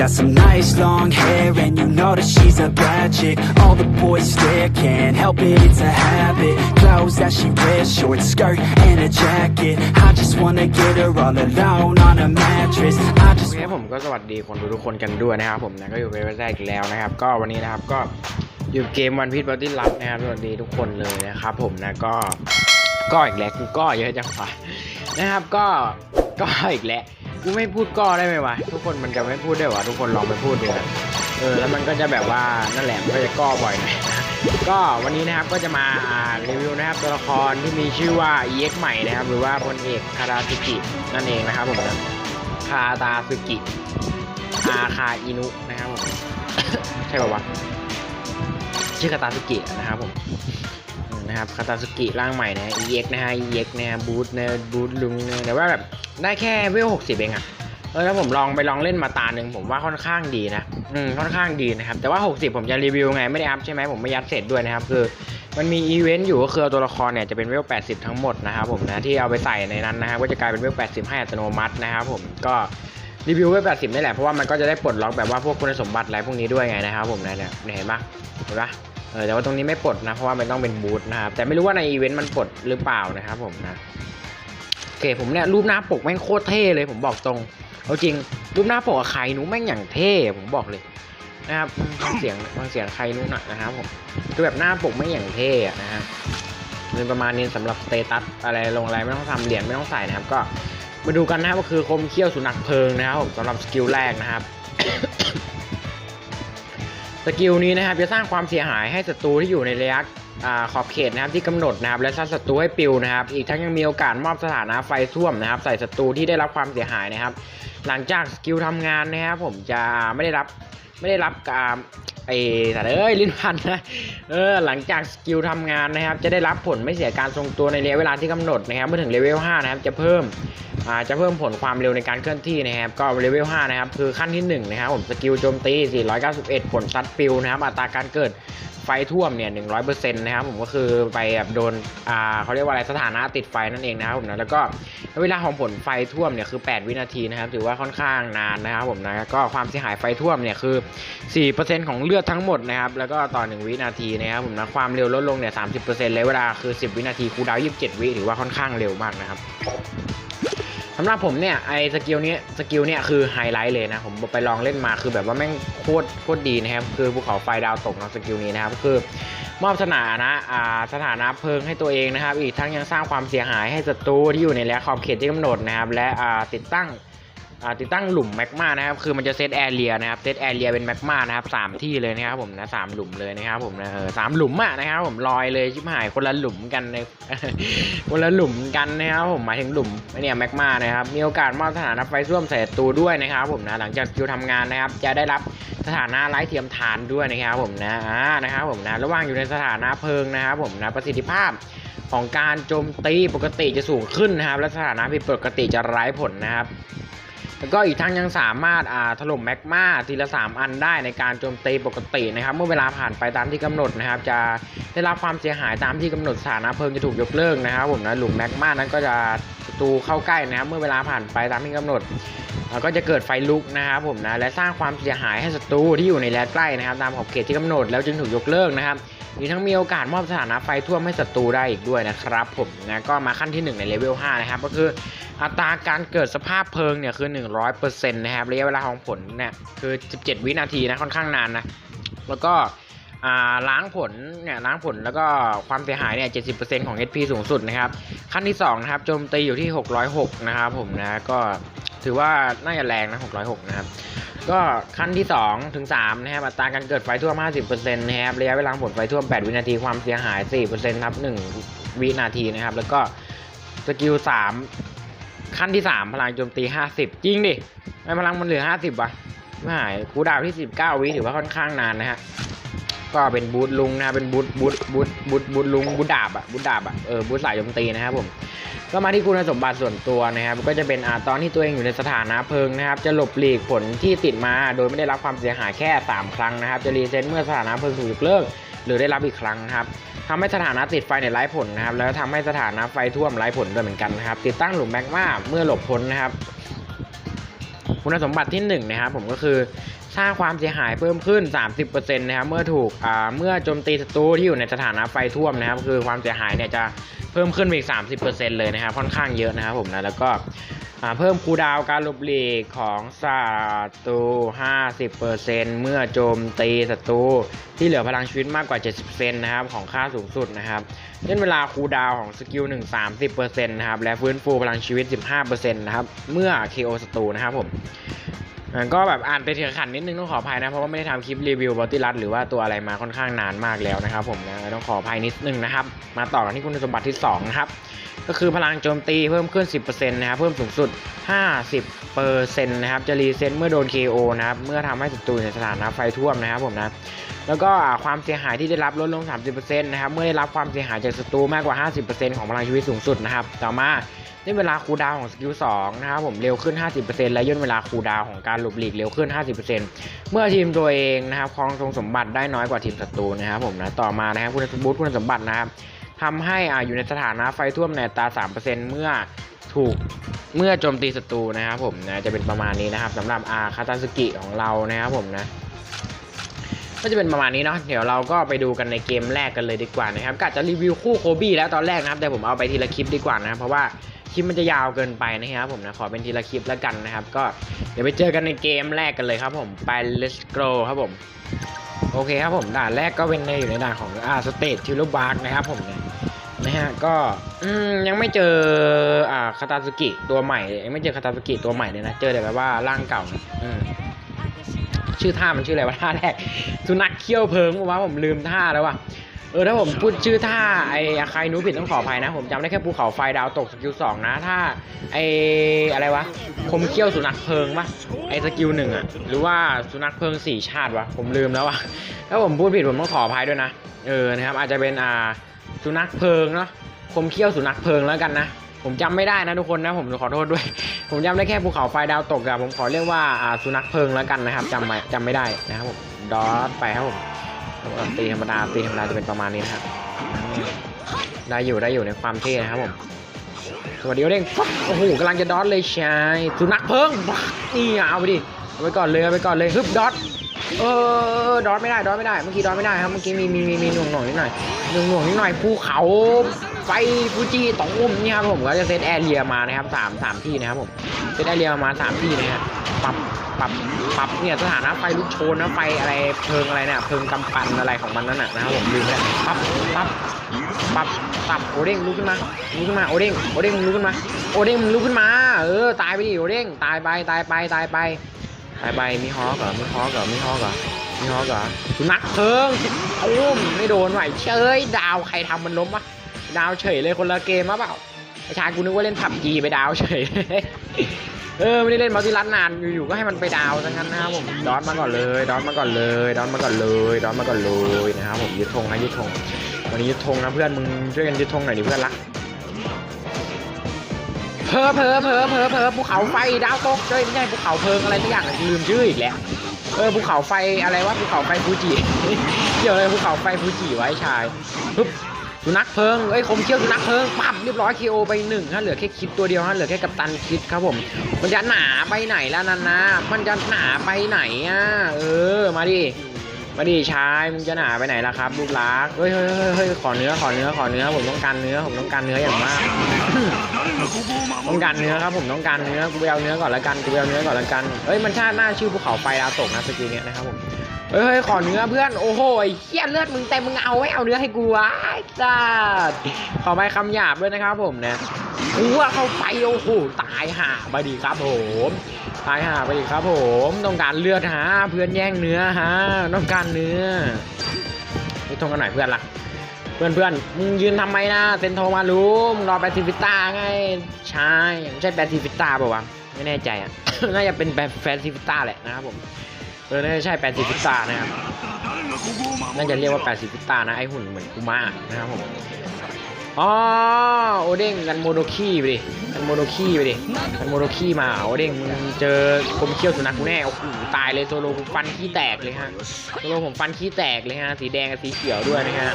got some nice long hair and you know that she's a bad chick All the boys stare, can't help it, it's a habit Clothes that she wears, short skirt and a jacket I just wanna get her all alone on a mattress I just เคผมก็สวัสดีคนดูทุกคนกันด้วยนะครับผมนะก็อยู่ในเว็บไซต์อีกแล้วนะครับ ก็วันนี้นะครับก็อยู่เกมวันพี e บัตตี้ลับนะครับสวัสดีทุกคนเลยนะครับผมนะก็ก็อีกแล้วก็เยอะจังวะนะครับก็ก็อีกแล้ว กูไม่พูดก็ได้ไหมวะทุกคนมันจะไม่พูดได้วะทุกคนลองไปพูดดูนะเออแล้วมันก็จะแบบว่านั่นแหละมันก็จะก็บ่อยหน่อยนะก็วันนี้นะครับก็จะมาอ่ารีวิวนะครับตัวละครที่มีชื่อว่า EX ใหม่นะครับ หรือว่าพลเอกคาราซิกินั่นเองนะครับผมนะคาตาซึกิอาคาอินุนะครับผมใช่ป่าวะชื่อคาตาซึกินะครับผม นะครับคาตาซึกิร่างใหม่นะ EX นะฮะ EX นะฮะบูทนะบูทลุงนะแต่ว่าแบบได้แค่เวล60เองอะเออแล้วผมลองไปลองเล่นมาตาหนึ่งผมว่าค่อนข้างดีนะอืมค่อนข้างดีนะครับ แต่ว่า 60 ผมจะรีวิวไงไม่ได้อัพใช่ไหมผมไม่ยัดเสร็จด้วยนะครับ คือมันมีอีเวนต์อยู่ก็คือตัวละครเนี่ยจะเป็นเวล 80 ทั้งหมดนะครับผมนะที่เอาไปใส่ในนั้นนะครับก็จะกลายเป็นเวล 80 ให้อัตโนมัตินะครับผมก็รีวิวเวล 80 นี่แหละเพราะว่ามันก็จะได้ปลดล็อกแบบว่าพวกคุณสมบัติอะไรพวกนี้ด้วยไงนะครับผมนะเนี่ยเห็นปะเห็นปะ เออแต่ว่าตรงนี้ไม่ปลดนะ เพราะว่ามันต้องเป็นบูธนะครับ แต่ไม่รู้ว่าในอีเวนต์มันปลดหรือเปล่านะครับผมนะ โอเคผมเนี่ยรูปหน้าปกแม่งโคตรเท่เลย ผมบอกตรง เอาจริง รูปหน้าปกใครหนูแม่งอย่างเท่ผมบอกเลยนะครับฟังเสียงฟังเสียงใครนู้นหน่อยนะครับผมคือแบบหน้าปกไม่งอย่างเท่นะฮะเป็นประมาณนี้สำหรับสเตตัสอะไรลงอะไรไม่ต้องทำเหรียญไม่ต้องใส่นะครับก็มาดูกันนะครับก็คือคมเขี้ยวสุนัขเพลิงนะครับผมสำหรับสกิลแรกนะครับ สกิลนี้นะครับจะสร้างความเสียหายให้ศัตรูที่อยู่ในระยะอขอบเขตนะครับที่กำหนดนะครับและซัดศัตรูให้ปิวนะครับ อีกทั้งยังมีโอกาสมอบสถานะไฟท่วมนะครับ ใส่ศัตรูที่ได้รับความเสียหายนะครับ หลังจากสกิลทำงานนะครับผมจะไม่ได้รับ ไม่ได้รับการไอ้แต่เอ้ยลิ้นพันนะเออหลังจากสกิลทำงานนะครับ จะได้รับผลไม่เสียการทรงตัวในระยะเวลาที่กำหนดนะครับเมื่อถึงเลเวล5นะครับจะเพิ่มอ่าจะเพิ่มผลความเร็วในการเคลื่อนที่นะครับก็เลเวล5นะครับคือขั้นที่หนึ่งนะครับผมสกิลโจมตี 491 ผลซัดปิวนะครับอัตราการเกิด ฟท่วมเนี่ย100%นต์นะครับผมก็คือไปแบบโดนอ่าเขาเรียกว่าอะไรสถานะติดไฟนั่นเองนะครับผมนะแล้วก็เวลาของผลไฟท่วมเนี่ยคือ 8 วินาทีนะครับถือว่าค่อนข้างนานนะครับผมนะก็ความเสียหายไฟท่วมเนี่ยคือ 4%ของเลือดทั้งหมดนะครับแล้วก็ต่อ 1 วินาทีนะครับผมนะความเร็วลดลงเนี่ย30%เลยเวลาคือ 10 วินาทีคูดาวน์27 วิถือว่าค่อนข้างเร็วมากนะครับำหรับผมเนี่ยไอ้สกิลเนี้ยสกิลเนี้ยคือไฮไลท์เลยนะ ผมไปลองเล่นมาคือแบบว่าแม่งโคตรโคตรดีนะครับ คือภูเขาไฟดาวตกนะสกิลนี้นะครับ คือมอบสถานะอ่าสถานะเพลิงให้ตัวเองนะครับ อีกทั้งยังสร้างความเสียหายให้ศัตรูที่อยู่ในระยะขอบเขตที่กำหนดนะครับ และอ่าติดตั้ง ติดตั้งหลุมแมกมานะครับคือมันจะเซตแอเรียนะครับเซตแอเรียเป็นแมกมานะครับสามที่เลยนะครับผมนะสามหลุมเลยนะครับผมนะเออสามหลุมอะนะครับผมลอยเลยชิบหายคนละหลุมกันในคนละหลุมกันนะครับผมหมายถึงหลุมเนี่ยแมกมานะครับมีโอกาสมอบสถานะไฟส้วมใส่ศัตรูด้วยนะครับผมนะหลังจากสกิลทำงานนะครับจะได้รับสถานะไร้เทียมทานด้วยนะครับผมนะอ่านะครับผมนะระหว่างอยู่ในสถานะเพลิงนะครับผมนะประสิทธิภาพของการโจมตีปกติจะสูงขึ้นนะครับ และสถานะผิดปกติจะไร้ผลนะครับ แล้วก็อีกทั้งยังสามารถอ่าถล่มแมกมาทีละ 3 อันได้ในการโจมตีปกตินะครับ เมื่อเวลาผ่านไปตามที่กำหนดนะครับ จะได้รับความเสียหายตามที่กำหนดสถานะเพลิงจะถูกยกเลิกนะครับผมนะหลุมแมกมานั้นก็จะศัตรูเข้าใกล้นะครับ เมื่อเวลาผ่านไปตามที่กำหนดก็จะเกิดไฟลุกนะครับผมนะและสร้างความเสียหายให้ศัตรูที่อยู่ในระยะใกล้นะครับ ตามขอบเขตที่กำหนดแล้วจึงถูกยกเลิกนะครับีทั้งมีโอกาสมอบสถานะไฟท่วมให้ศัตรูได้อีกด้วยนะครับผมนะก็มาขั้นที่ 1 ในเลเวล5นะครับก็คืออัตราการเกิดสภาพเพลิงเนี่ยคือ 100%นะครับระยะเวลาของผลเนี่ยคือ 17 วินาทีนะค่อนข้างนานนะแล้วก็ล้างผลเนี่ยล้างผลแล้วก็ความเสียหายเนี่ย70%ของ HP สูงสุดนะครับขั้นที่2นะครับโจมตีอยู่ที่ 606 นะครับผมนะก็ ถือว่าน่าจะแรงนะ 606 นะครับ ก็ขั้นที่ 2 ถึง 3 นะครับ อัตราการเกิดไฟท่วม 50%นะครับ ระยะเวลาผลไฟท่วม 8 วินาที ความเสียหาย 4%ครับ 1 วินาทีนะครับ แล้วก็สกิล 3 ขั้นที่ 3 พลังโจมตี 50 จริงดิไม่พลังมันเหลือ 50วะไม่หายกูดาวที่ 19 วิถือว่าค่อนข้างนานนะฮะก็เป็นบูทลุงนะเป็นบูทบูทบูทบูทบูทลุงบูทดาบอะบูทดาบอะเออบูทสายโจมตีนะครับผม ก็มาที่คุณสมบัติส่วนตัวนะครับ ก็จะเป็นอาตอนที่ตัวเองอยู่ในสถานะเพลิงนะครับ จะหลบหลีกผลที่ติดมา โดยไม่ได้รับความเสียหายแค่ 3 ครั้งนะครับ จะรีเซ็ตเมื่อสถานะเพลิงถูกยกเลิก หรือได้รับอีกครั้งครับทำให้สถานะติดไฟในยไร้ผลนะครับ แล้วทำให้สถานะไฟท่วมไร้ผลด้วยเหมือนกันนะครับ ติดตั้งหลุมแมกมาเมื่อหลบพ้นนะครับ คุณคุณสมบัติที่1นะครับผมก็คือ สร้างความเสียหายเพิ่มขึ้น 30%นะครับเมื่อถูกเมื่อโจมตีศัตรูที่อยู่ในสถานะไฟท่วมนะครับ คือความเสียหายเนี่ยจะเพิ่มขึ้นอีก 30%เลยนะครับค่อนข้างเยอะนะครับผมนะแล้วก็เพิ่มคูดาวการลบหลีกของศัตรู 50%เมื่อโจมตีศัตรูที่เหลือพลังชีวิตมากกว่า 70%นะครับของค่าสูงสุดนะครับเล่นเวลาคูดาวของสกิล1 30%นะครับและฟื้นฟูพลังชีวิต 15%นะครับเมื่อ KO ศัตรูนะครับผม ก็แบบอ่านไปเถื่อขันนิดนึงต้องขออภัยนะ เพราะว่าไม่ได้ทำคลิปรีวิวบอตี้รัดหรือว่าตัวอะไรมาค่อนข้างนานมากแล้วนะครับผมนะต้องขออภัยนิดนึงนะครับ มาต่อกันที่คุณสมบัติที่2นะครับก็คือพลังโจมตีเพิ่มขึ้น 10%นะครับเพิ่มสูงสุด 50%นะครับจะรีเซ็ตเมื่อโดน KO นะครับเมื่อทำให้ศัตรูในสถานะไฟท่วมนะครับผมนะแล้วก็ความเสียหายที่ได้รับลดลง 30%นะครับเมื่อได้รับความเสียหายจากศัตรูมากกว่า 50%ของพลังชีวิตสูงสุดนะครับต่อมา ย่นเวลาคูลดาวของสกิล2นะครับผมเร็วขึ้น 50%และย่นเวลาคูลดาวของการหลบหลีกเร็วขึ้น 50%เมื่อทีมตัวเองนะครับครองทรงสมบัติได้น้อยกว่าทีมศัตรูนะครับผมนะต่อมานะครับคุณสมบัติคุณสมบัตินะครับทำให้อ่าอยู่ในสถานะไฟท่วมในตา 3%เมื่อถูกเมื่อโจมตีศัตรูนะครับผมนะจะเป็นประมาณนี้นะครับสำหรับอาคาตาสกิของเรานะครับผมนะก็จะเป็นประมาณนี้เนาะเดี๋ยวเราก็ไปดูกันในเกมแรกกันเลยดีกว่านะครับกะจะรีวิวคู่โคบี้แล้วตอนแรกนะครับแต่ผมเอาไปทีละคลิปดีกว่านะครับเพราะว่า คลิปมันจะยาวเกินไปนะครับผมนะขอเป็นทีละคลิปแล้วกันนะครับ ก็เดี๋ยวไปเจอกันในเกมแรกกันเลยครับผมไป let's go ครับผม โอเคครับผมด่านแรกก็เป็นในอยู่ในด่านของอ่าสเตททิลบาร์กนะครับผมเนี่ยนะฮะก็ยังไม่เจออ่าคาตาสุกิตัวใหม่ยังไม่เจอคาตาสุกิตัวใหม่เลยนะเจอแต่แบบว่าร่างเก่านะอืมชื่อท่ามันชื่ออะไรวะท่าแรกสุนัขเขี้ยวเพิงวะผมลืมท่าแล้ววะ เออถ้าผมพูดชื่อท่าไอ้อาคายนูผิดต้องขออภัยนะ ผมจำได้แค่ภูเขาไฟดาวตกสกิลสองนะ ถ้าไอ้อะไรวะคมเขี้ยวสุนัขเพิงปะไอ้สกิลหนึ่งอะหรือว่าสุนัขเพิงสี่ชาติวะผมลืมแล้ววะถ้าผมพูดผิดผมต้องขออภัยด้วยนะเออนะครับอาจจะเป็นอ่าสุนัขเพิงเนาะคมเขี้ยวสุนัขเพิงแล้วกันนะผมจำไม่ได้นะทุกคนนะผมขอโทษด้วย ผมจำได้แค่ภูเขาไฟดาวตกอะผมขอเรียกว่าอ่าสุนัขเพิงแล้วกันนะครับจำไม่จำไม่ได้นะครับผมดอทไปครับผม ตีธรรมดาตีธรรมดาจะเป็นประมาณนี้นะครับได้อยู่ได้อยู่ในความเท่นะครับผมสวัสดีเด้งโอ้โหกำลังจะดอทเลยใช่สุนัขเพิ่งนี่เอาไปดิเอาไปก่อนเลยเอาไปก่อนเลยฮึบดอทเออดอทไม่ได้ดอทไม่ได้เมื่อกี้ดอทไม่ได้ครับเมื่อกี้มีมีมีมีหน่วงหน่วงนิดหน่อยหน่วงหน่วงนิดหน่อยภูเขา ไฟฟูจิตองอุ้มนี่ครับผมก็จะเซตแอร์เรียมานะครับสามสามที่นะครับผมเซตแอร์เรียมาสามที่นะฮะปรับปรับปรับเนี่ยสถานะไฟลุกโชนนะไฟอะไรเพลิงอะไรเนี่ยเพลิงกำปันอะไรของมันนั่นน่ะนะครับผมลืมไปแล้วปรับปรับปรับปรับโอเด้งลุกขึ้นมาลุกขึ้นมาโอเด้งโอเด้งมึงลุกขึ้นมาโอเด้งมึงลุกขึ้นมา เออตายไปดิโอเด้งตายไปตายไปตายไปตายไปมีฮอกเหรอมีฮอกเหรอมีฮอกเหรอมีฮอกเหรอสุนัขเพลิงอุ้มไม่โดนไหวเชยดาวใครทำมันล้มวะ ดาวเฉยเลยคนละเกมมาเปล่าไอชายกูนึกว่าเล่นผับจีไปดาวเฉย เออไม่ได้เล่นมัลติรัตนานอยู่ๆก็ให้มันไปดาวซะงั้นนะครับผมดอทมาก่อนเลยดอทมาก่อนเลยดอทมาก่อนเลยดอทมาก่อนเลยนะครับผมยึดธงนะยึดธงวันนี้ยึดธงนะเพื่อนมึงช่วยกันยึดธงหน่อยดิเพื่อนรักเพอเพอเพอเพอเพอภูเขาไฟดาวตกเฮ้ยไม่ใช่ภูเขาเพลิงอะไรสักอย่างลืมชื่ออีกแล้วเออภูเขาไฟอะไรวะภูเขาไฟฟูจิเกี่ยวอะไรภูเขาไฟฟูจิไว้ชายปึ๊บ สุนัขเพิงเอ้ยคมเขี้ยวสุนัขเพิงปั๊บเรียบร้อยคีโอไปหนึ่งฮะเหลือแค่คิดตัวเดียวฮะเหลือแค่กัปตันคิดครับผม มันจะหนาไปไหนแล้วนันนะ มันจะหนาไปไหนอะเออมาดิมาดิชายมึงจะหนาไปไหนล่ะครับลูกรักเฮ้ยเฮ้ยเฮ้ยเฮ้ยขอเนื้อขอเนื้อขอเนื้อผมต้องการเนื้อผมต้องการเนื้ออย่างมากต้องการเนื้อครับผมต้องการเนื้อกูไปเอาเนื้อก่อนละกันกูไปเอาเนื้อก่อนละกันเฮ้ยมันชาติหน้าชื่อภูเขาไฟดาวตกนะสกิลเนี้ยนะครับผม เฮ้ยขอเนื้อเพื่อนโอ้โหเหี้ยเลือดมึงเต็มมึงเอาไว้เอาเนื้อให้กูวะไอ้สัสขอไปคำหยาบด้วยนะครับผมเนี่ยกูว่าเข้าไปโอ้โหตายห่าไปดีครับผมตายห่าไปดีครับผมต้องการเลือดฮะเพื่อนแย่งเนื้อฮะต้องการเนื้อนี่ทงกันหน่อยเพื่อนละเพื่อนเพื่อนมึงยืนทำไมนะเซนโทมารูมงรอแปซิฟิต้าไงใช่ไม่ใช่แปซิฟิต้าป่าวะไม่แน่ใจอะน่าจะเป็นแปซิฟิต้าแหละนะครับผม เออน่าจะใช่แปดสิบพิตานะครับน่าจะเรียกว่าแปดสิบพิตานะไอหุ่นเหมือนกูมานะครับผมอ๋อโอเด้งกันโมโดคีไปดิกันโมโดคีไปดิกันโมโดคีมาโอเด้งมึงเจอคมเขี้ยวสุนัขกูแน่โอ้โหตายเลยโซโลกูฟันขี้แตกเลยฮะโซโลผมฟันขี้แตกเลยฮะสีแดงกับสีเขียวด้วยนะฮะ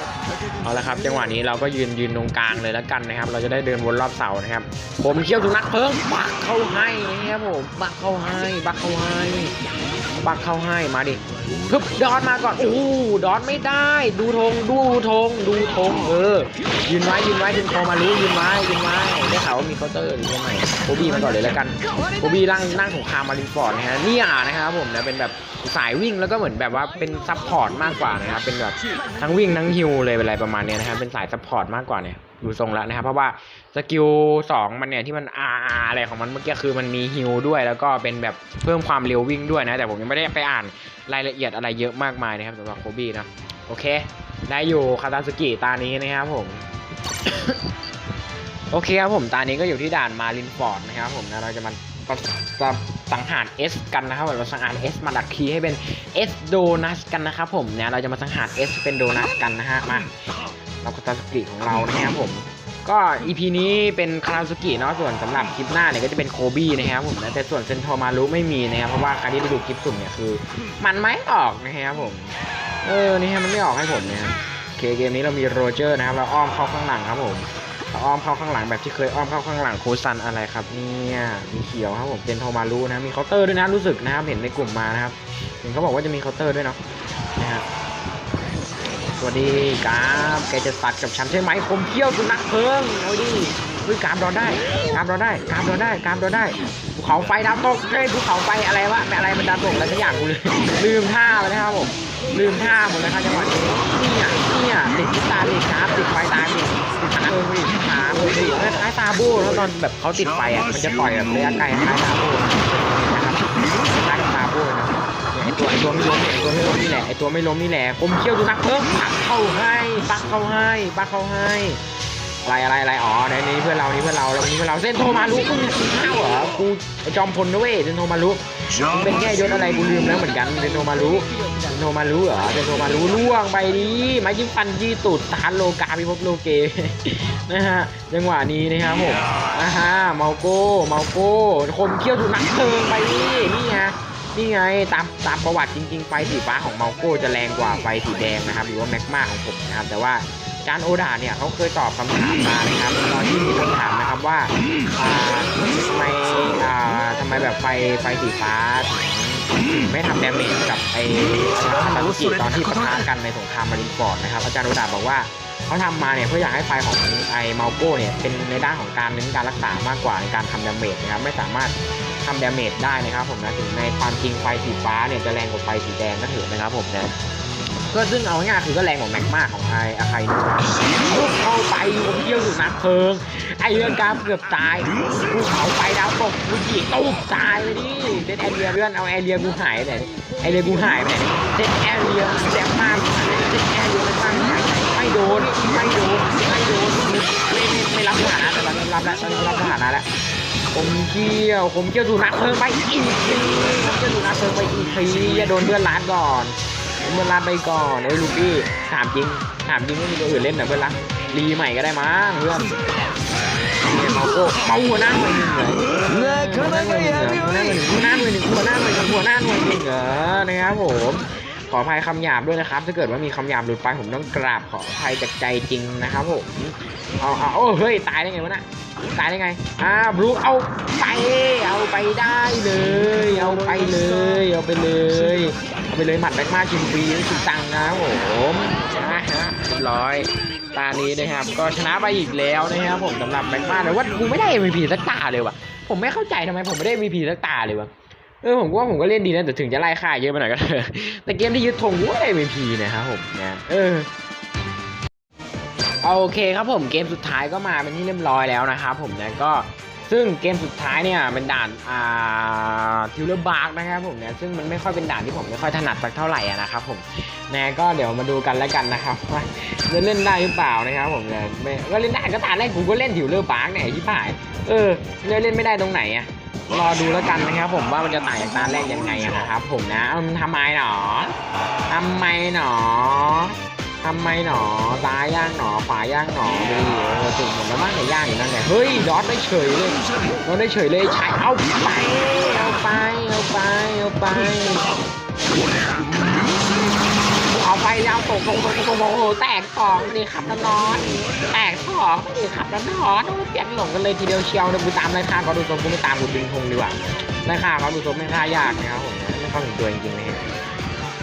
เอาละครับจังหวะนี้เราก็ยืนยืนตรงกลางเลยแล้วกันนะครับ เราจะได้เดินวนรอบเสานะครับ ผมเขี้ยวสุนัขเพิ่งบักเข้าให้นะครับผมบักเข้าให้บักเข้าให้ บักเข้าให้มาดิพึบดอนมาก่อนโอ้ดอนไม่ได้ ดูธงดูธงดูธงเออยืนไว้ยืนไว้ดึงคอมารู้ยืนไว้ยืนไว้ได้ข่าวว่ามีเคาน์เตอร์หรือยังไงโบบี้มาก่อนเลยแล้วกันโบบี้นั่งนั่งสงครามมารินฟอร์ดนะฮะเนี่ยนะครับผมนะเป็นแบบสายวิ่งแล้วก็เหมือนแบบว่าเป็นซัพพอร์ตมากกว่านะครับเป็นแบบทั้งวิ่งทั้งฮิลเลยเป็นอะไรประมาณเนี้ยนะครับเป็นสายซัพพอร์ตมากกว่าเนี่ยดูทรงแล้วนะครับเพราะว่า สกิลสองมันเนี่ยที่มันอาอะไรของมันเมื่อกี้คือมันมีฮิลด้วย แล้วก็เป็นแบบเพิ่มความเร็ววิ่งด้วยนะ แต่ผมยังไม่ได้ไปอ่านรายละเอียดอะไรเยอะมากมายนะครับสำหรับโคบี้นะโอเค ได้อยู่คาตาสกิตานี้นะครับผม โอเคครับผมตอนนี้ก็อยู่ที่ด่านมารินฟอร์ดนะครับผมนะเราจะมาจะสังหาร S กันนะครับผมเราสังหาร S มาดักคีให้เป็น S โดนัสกันนะครับผมเนี่ยเราจะมาสังหาร S เป็นโดนัสกันนะฮะมาเราก็ตาสกิของเรานะครับผม ก็ EP นี้เป็นคาราสกิเนาะส่วนสำหรับคลิปหน้าเนี่ยก็จะเป็นโคบี้นะครับผมแต่ส่วนเซนโทมารุไม่มีนะครับเพราะว่าใครที่ได้ดูคลิปสุ่มเนี่ยคือ มันไม่ออกนะครับผมเออนี่ฮะมันไม่ออกให้ผมเนี่ยเคเกมนี้เรามีโรเจอร์นะครับเราอ้อมเข้าข้างหลังครับผมเราอ้อมเข้าข้างหลังแบบที่เคยอ้อมเข้าข้างหลังโคซันอะไรครับเนี่ยมีเขียวครับผมเป็นโทมารุนะมีเคาน์เตอร์ด้วยนะรู้สึกนะครับเห็นในกลุ่มมานะครับเห็นเขาบอกว่าจะมีเคาน์เตอร์ด้วยเนาะ สวัสดีกราฟแกจะตัดกับฉันใช่ไหมคมเขี้ยวสุนัขเพิงเอาดิเฮ้ยกราฟรอได้กราฟรอได้กราฟรอได้กราฟรอได้ภูเขาไฟดาวตกเฮ้ยภูเขาไฟอะไรวะไม่อะไรมันดาวตกอะไรสักอย่างกูเลยลืมท่าไปนะครับผมลืมท่าหมดเลยครับจังหวะนี้เนี่ยเนี่ยติดที่ตาดิกราฟติดไฟตาดิติดขาเออดิขาเออดิคล้ายตาโบ้แล้วตอนแบบเขาติดไฟอะมันจะต่อยแบบระยะไกลคล้ายตาโบ้ ตัวไอตัวไม่ล้มเนี่ยไอตัวไม่ล้มนี่แหละไอตัวไม่ล้มนี่แหละคมเขี้ยวดูนักเพิ่มปักเข้าให้ปักเข้าให้ปักเข้าให้อะไรอะไรอะไรอ๋อในนี้เพื่อนเรานี่เพื่อนเราแล้ววันนี้เพื่อนเราเส้นโทรมารู้กูข้าวเหรอกูไอจอมพลนะเว้ยเส้นโทรมารู้มึงเป็นแค่ยศอะไรกูลืมแล้วเหมือนกันเดนโนมารู้เดนโนมารู้เหรอเดนโนมารู้ล่วงไปดิไม้ยิ้มฟันจี้ตูดตานโลกาพิภพโลเกนะฮะจังหวะนี้นะครับผมนะฮะเมาโก้เมาโก้คมเขี้ยวถูกนักเทิงไปดินี่ไง นี่ไงตามตามประวัติจริงๆ ไฟสีฟ้าของเมาโก้จะแรงกว่าไฟสีแดงนะครับ หรือว่าแมกมาของผมนะครับแต่ว่าจานโอดาเนี่ยเขาเคยตอบคำถามมานะครับตอนที่มีคำถามนะครับว่าทำไมอ่าทำไมแบบไฟไฟสีฟ้าถึงไม่ทำดาเมจกับไอ้คาตาลุกิตอนที่ปะทะกันในสงครามมารินฟอร์ดนะครับ อาจารย์โอดาบอกว่าเขาทำมาเนี่ยเพื่ออยากให้ไฟของไอ้เมาโก้เนี่ยเป็นในด้านของการเน้นการรักษามากกว่าในการทำดาเมจนะครับไม่สามารถ ทำดาเมจได้นะครับผมนะถึงในความจริงไฟสีฟ้าเนี่ยจะแรงกว่าไฟสีแดงก็ถือนะครับผมนะก็ซึ่งเอาง่ายคือก็แรงกว่าแม็กมาของไออาไคนูลูกเข้าไปผมเที่ยวอยู่นักเพลิง ไอเรื่องกราฟเกือบตายภูกเขาไฟดาวตกกูจีตุ๊บตายเลยดิเซตแอเรียเพื่อนเอาแอเรียกูหายไปไหนแอเรียกูหายไปไหนเซตแอเรียแซมมากเซตแอเรียมันมากไม่โดนไม่โดนไม่โดนไม่ไม่ไม่รับสถานะแต่ตอนนี้รับแล้วตอนนี้รับสถานะแล้ว ผมเที่ยว ผมเที่ยวดูนักเพลิงไปอีกทีผมเที่ยวดูนักเพลิงไปอีกทีอย่าโดนเพื่อนล้านก่อนเพื่อนรัดไปก่อนเอ้ยลูกี้ถามจริงถามจริงไม่มีตัวอื่นเล่นนะเพื่อนรักรีใหม่ก็ได้มั้งเพื่อนเนี่ยมาโก้เมาหัวหน้าหน่วยหนึ่งเลยหัวหน้าหน่วยหนึ่งหัวหน้าหน่วยหนึ่งหัวหน้าหน่วยหนึ่งหัวหน้าหน่วยหนึ่งเหรอนะครับผม ออภัยคำหยาบด้วยนะครับ ถ้าเกิดว่ามีคำหยาบหลุดไปผมต้องกราบขออภัยจากใจจริงนะครับผมเอาเอาโอ้เฮ้ยตายได้ไงวะน่ะตายได้ไงอ่าบลูเอาไปเอาไปได้เลย เอาไปเลย เอาไปเลยเอาไปเลยหมัดแบ็กมากินฟรีไม่คิดตังค์นะผมนะฮะร้อยตานี้นะครับ ก็ชนะไปอีกแล้วนะครับผมสำหรับแบ็กมาแต่ว่ากูไม่ได้ MVP สักตาเลยว่ะผมไม่เข้าใจทำไมผมไม่ได้ MVP สักตาเลยวะ เออผมว่าผมก็เล่นดีนะแต่ถึงจะไล่ค่าเยอะไปหน่อยก็เถอะแต่เกมที่ยึดธงกูก็ได้ MVP นะครับผมนะเออโอเคครับผมเกมสุดท้ายก็มาเป็นที่เรียบร้อยแล้วนะครับผมนะก็ซึ่งเกมสุดท้ายเนี่ยเป็นด่านอ่าทิวเลอร์บาร์กนะครับผมเนี่ยซึ่งมันไม่ค่อยเป็นด่านที่ผมไม่ค่อยถนัดสักเท่าไหร่นะครับผมนะก็เดี๋ยวมาดูกันแล้วกันนะครับว่าจะเล่นได้หรือเปล่านะครับผมเนี่ยไม่ก็เล่นได้ก็ตาแรกกูก็เล่นทิวเลอร์บาร์กเนี่ยที่ผ่ายเออเล่นไม่ได้ตรงไหนอะ รอดูแล้วกันนะครับผมว่ามันจะต่างจากตาแรกยังไงนะครับผมนะมันทำไมหนอทำไมหนอทำไมหนอซ้ายย่างหนอขวาย่างหนอดูดิเออถึงหมดแล้วบ้างแต่ย่างอยู่นั่นไงเฮ้ยดอทได้เฉยเลยดอทได้เฉยเลยใช้เอาไปเอาไปเอาไปเอาไป ไปแล้วตกตกตกตกตกโอ้โหแตกสองนี่ครับน้อนแตกสองนี่ครับน้อนอ้เปลี่ยนหลงกันเลยทีเดียวเชียวเดี๋ยวกูตามไล่ฆ่าเขาดูทรงกูไม่ตามกูดึงธงดีกว่าไล่ฆ่าเขาดูทรงไม่ฆ่ายากนะครับผมไม่เข้าถึงตัวจริงๆนะฮะ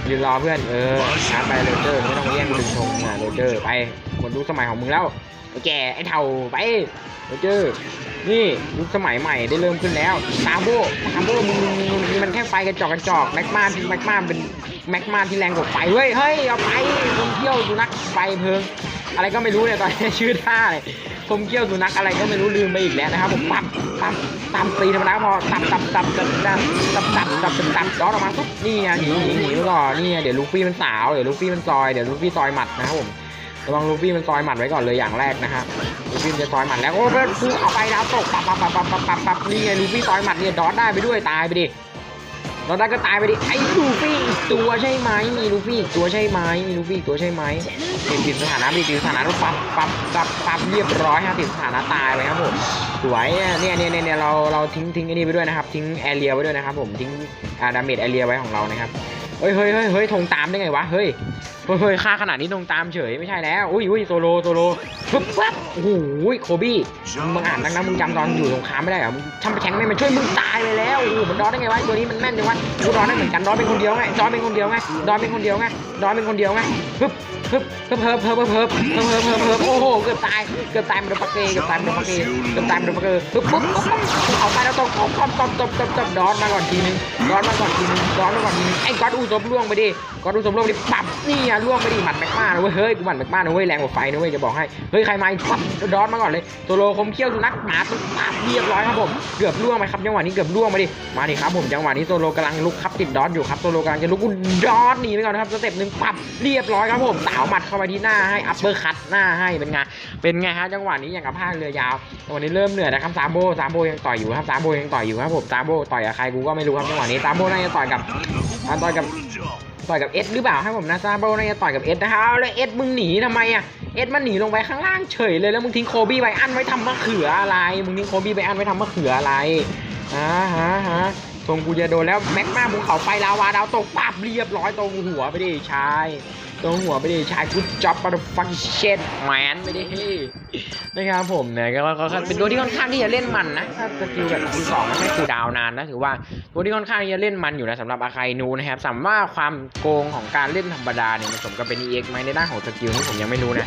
ยืนรอเพื่อนเออชาร์จไปโรเจอร์ไม่ต้องมาแย่งดึงธงนะโรเจอร์ไปหมดยุคสมัยของมึงแล้วไอ้แกไอ้เท่าไปโรเจอร์นี่ยุคสมัยใหม่ได้เริ่มขึ้นแล้วซาโบซาโบมึงมันแค่ไฟกระจอกกระจอกแม็กมาแม็กมาเป็น แม็กมาที่แรงกว่าไฟเว้ยเฮ้ยเอาไปผมเที่ยวสุนัขไฟเพิง อะไรก็ไม่รู้เนี่ยตอนนี้ชื่อท่าเลยผมเกี่ยวสุนัขอะไรก็ไม่รู้ลืมไปอีกแล้วนะครับผมปั๊บปั๊บตามตีธรรมดาพอตับตับตับตับตับตับตับตับตับตับย้อออกมาปุ๊บนี่ไงหนีหนีหนีก่อนนี่เดี๋ยวลูฟี่มันสาวเดี๋ยวลูฟี่มันซอยเดี๋ยวลูฟี่ซอยหมัดนะครับผมระวังลูฟี่มันซอยหมัดไว้ก่อนเลยอย่างแรกนะครับลูฟี่มันจะซอยหมัดแล้วโอ้เพื่อนเอาไปดาวตกปับปับปับปับปับปรับนี่ไงลูฟี่ซอยหมัดเนี่ยดอทได้ไปด้วยตายไปดิ เราได้ก็ตายไปดิไอ้ลูฟี่อีกตัวใช่ไหมมีลูฟี่อีกตัวใช่ไหมมีลูฟี่อีกตัวใช่ไหมเปลี่ยนติดสถานะเปลี่ยนติดสถานะแล้วปั๊บปั๊บปั๊บปั๊บเรียบร้อยฮะติดสถานะตายเลยครับผมสวยเนี่ยเนี่ยเนี่ยเนี่ยเราเราทิ้งทิ้งไอ้นี่ไปด้วยนะครับทิ้งแอเรียไว้ด้วยนะครับผมทิ้งอ่าดาเมจแอเรียไว้ของเรานะครับ เฮ้ยเฮ้ยเฮ้ยเฮ้ยธงตามได้ไงวะ เฮ้ย เฮ้ยเฮ้ยฆ่าขนาดนี้ธงตามเฉยไม่ใช่แล้ว อุ้ยอุ้ยโซโลโซโลปึ๊บปั๊บโอ้โหโคบี้ มึงอ่านนักนะมึงจำตอนอยู่สงครามไม่ได้เหรอ มึงทำไปแข่งไม่มาช่วยมึงตายไปแล้ว โอ้โหมันดอได้ไงวะตัวนี้มันแม่นจังวะกูดอได้เหมือนกันดอเป็นคนเดียวไง ดอเป็นคนเดียวไง ดอเป็นคนเดียวไง ดอเป็นคนเดียวไงปึ๊บ ปึ๊บปึ๊บเพิ่มเพิ่มเพิ่มเพิ่มเพิ่มเพิ่มโอ้โหเกือบตายเกือบตายมันโดนปักเกเกือบตายมันโดนปักเกเกือบตายมันโดนปักเกย์ปึ๊บปึ๊บเอาไปแล้วตบตบตบตบตบตบตบดอนมาก่อนทีนึงดอนมาก่อนทีนึงดอนมาก่อนทีนึงไอ้ก๊อตอูซบล่วงไปดิก๊อตอูซบล่วงไปดิปั๊บนี่อะล่วงไปดิหมัดแม็กมาเลยเว้ยเฮ้ยกูหมัดแม็กมาเลยเว้ยแรงกว่าไฟนะเว้ยจะบอกให้เฮ้ยใครมาปั๊บดอนมาก่อนเลยโซโลคมเขี้ยวสุนัขหมาตุ๊บปั๊บเรียบร้อยครับผมเกือบล่วงไปครับจังหวะนี้เกือบล่วงไปดิมาดิครับผมจังหวะนี้โซโลกำลังลุกครับติดดอทอยู่ครับโซโลกำลังจะลุกกูดอทหนีไปก่อนนะครับสเต็ปหนึ่งปั๊บเรียบร้อยครับผมสาวหมัดเข้าไปที่หน้าให้อัปเปอร์คัตหน้าให้เป็นไงเป็นไงฮะจังหวะนี้อย่างกับภาคเรือยาวจังหวะนี้เริ่มเหนื่อยนะครับซาโบซาโบยังต่อยอยู่ครับซาโบยังต่อยอยู่ครับผมซาโบต่อยกับใครกูก็ไม่รู้ครับจังหวะนี้ซาโบน่าจะต่อยกับต่อยกับต่อยกับเอสหรือเปล่าให้ผมนะซาโบน่าจะต่อยกับเอสนะครับแล้วเอสมึงหนีทำไมอะเอสมันหนีลงไปข้างล่างเฉยเลยแล้วมึงทิ้งโคบี้ไบอันไว้ทำมะเขืออะไรมึงทิ้งโคบี้ไบอันไว้ทำมะเขืออะไรอ่าฮะฮะทรงกูจะโดนแล้วแม็กมาภูเขาไฟลาวาดาวตกปับเรียบร้อยตรงหัวไปดิชาย ตรงหัวไปดิชายกูจ็อบปาฟังเชนแมนไปดินะครับผมเนี่ยก็ก็ก็เป็นตัวที่ค่อนข้างที่จะเล่นมันนะถ้าสกิลแบบสกิลสองมันไม่คูลดาวน์นานนะถือว่าตัวที่ค่อนข้างที่จะเล่นมันอยู่นะสำหรับอาคายนูนะครับสำว่าความโกงของการเล่นธรรมดาเนี่ยมันสมกับเป็น EX ไหมในด้านของสกิลนี่ผมยังไม่รู้นะ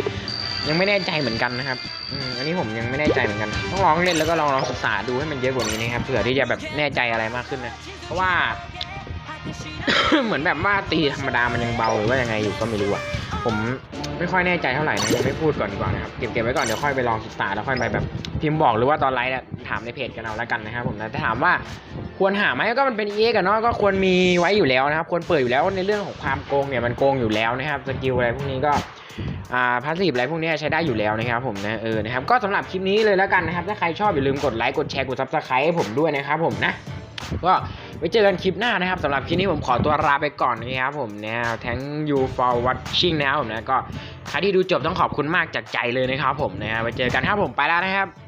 ยังไม่แน่ใจเหมือนกันนะครับอืมอันนี้ผมยังไม่แน่ใจเหมือนกัน ต้องลองเล่นแล้วก็ลองลองศึกษาดูให้มันเยอะกว่านี้นะครับเผื่อที่จะแบบแน่ใจอะไรมากขึ้นนะเพราะว่า เหมือนแบบว่าตีธรรมดามันยังเบาหรือว่ายังไงอยู่ก็ไม่รู้อะ ผมไม่ค่อยแน่ใจเท่าไหร่นะยังไม่พูดก่อนดีกว่านะครับเก็บเก็บไว้ก่อนเดี๋ยวค่อยไปลองศึกษาแล้วค่อยไปแบบพิมพ์บอกหรือว่าตอนไลฟ์เนี่ยถามในเพจกันเอาแล้วกันนะครับผมนะแต่ถามว่าควรหาไหมก็มันเป็น EA กันเนาะก็ควรมีไว้อยู่แล้วนะครับควรเปิดอยู่แล้วในเรื่องของความโกงเนี่ยมันโกงอยู่แล้วนะครับสกิลอะไรพวกนี้ก็อ่าพาสซีฟอะไรพวกนี้ใช้ได้อยู่แล้วนะครับผมนะเออนะครับก็สำหรับคลิปนี้เลยแล้วกันนะครับถ้าใครชอบอย่าลืมกดไลค์กดแชร์กดซับสไครต์ให้ผมด้วยนะครับผมนะ ก็ไว้เจอกันคลิปหน้านะครับสำหรับคลิปนี้ผมขอตัวลาไปก่อนนะครับผมนะ thank you for watching นะครับผมนะก็ใครที่ดูจบต้องขอบคุณมากจากใจเลยนะครับผมนะไว้เจอกันครับผมไปแล้วนะครับ